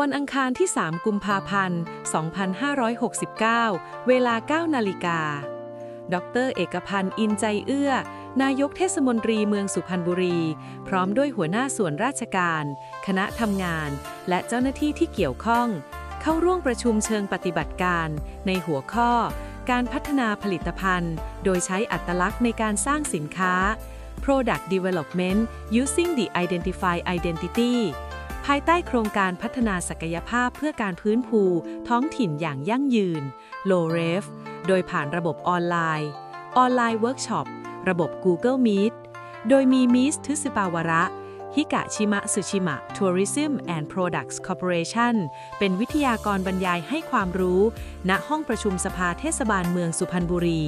วันอังคารที่ 3 กุมภาพันธ์ 2569 เวลา 9 นาฬิกา ดร เอกพันธ์ อินใจเอื้อ นายกเทศมนตรีเมืองสุพรรณบุรี พร้อมด้วยหัวหน้าส่วนราชการ คณะทำงาน และเจ้าหน้าที่ที่เกี่ยวข้อง เข้าร่วมประชุมเชิงปฏิบัติการ ในหัวข้อ การพัฒนาผลิตภัณฑ์ โดยใช้อัตลักษณ์ในการสร้างสินค้า Product Development using the Identify Identity ภายใต้โครงการพัฒนาศักยภาพเพื่อการพื้นภูท้องถิ่นอย่างยั่งยืน Low Ref โดยผ่านระบบออนไลน์ ออนไลน์เวิร์กช็อประบบ Google Meet โดยมีมิสทึสปาวาระ ฮิกะชิมะสุชิมะ Tourism and Products Corporation เป็นวิทยากรบรรยายให้ความรู้ ณห้องประชุมสภาเทศบาลเมืองสุพรรณบุรี